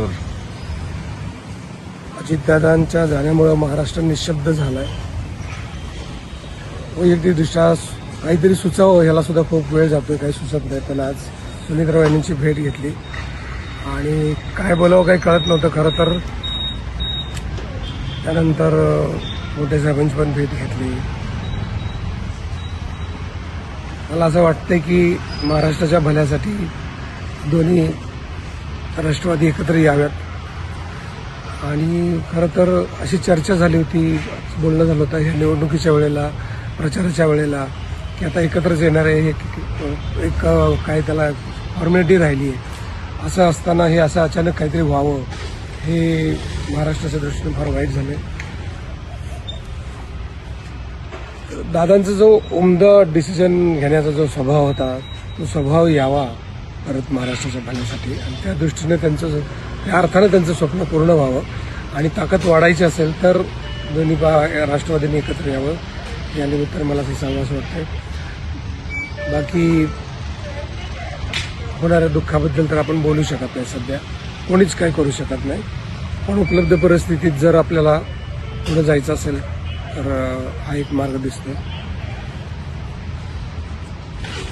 थोर अजितदादांच्या जाण्यामुळं महाराष्ट्र निशब्द झालाय. वैयक्तिकदृष्ट्या काहीतरी सुचावं ह्याला सुद्धा खूप वेळ जातोय काही सुचत नाही. पण आज सुनीतराव यांची भेट घेतली. आणि काय बोलावं काही कळत नव्हतं खरं तर. त्यानंतर मोठे साहेबांची पण भेट घेतली. मला असं वाटतंय की महाराष्ट्राच्या भल्यासाठी दोन्ही राष्ट्रवादी एकत्र याव्यात. आणि खरं तर अशी चर्चा झाली होती बोलणं झालं होतं ह्या निवडणुकीच्या वेळेला प्रचाराच्या वेळेला की आता एकत्रच येणार आहे एक एक काय त्याला फॉर्मॅलिटी राहिली आहे. असं असताना हे असं अचानक काहीतरी व्हावं हे महाराष्ट्राच्या दृष्टीने फार वाईट झालं दादांचा जो उमदा डिसिजन घेण्याचा जो स्वभाव होता तो स्वभाव यावा परत महाराष्ट्राच्या भल्यासाठी आणि त्या दृष्टीने त्यांचं त्या अर्थानं त्यांचं स्वप्न पूर्ण व्हावं. आणि ताकद वाढायची असेल तर दोन्ही बा राष्ट्रवादींनी एकत्र यावं. यानिमित्त मला मला ते सांगावं वाटतं बाकी होणाऱ्या दुःखाबद्दल तर आपण बोलू शकत नाही सध्या. कोणीच काही करू शकत नाही. पण उपलब्ध परिस्थितीत जर आपल्याला पुढे जायचं असेल तर हा एक मार्ग दिसतो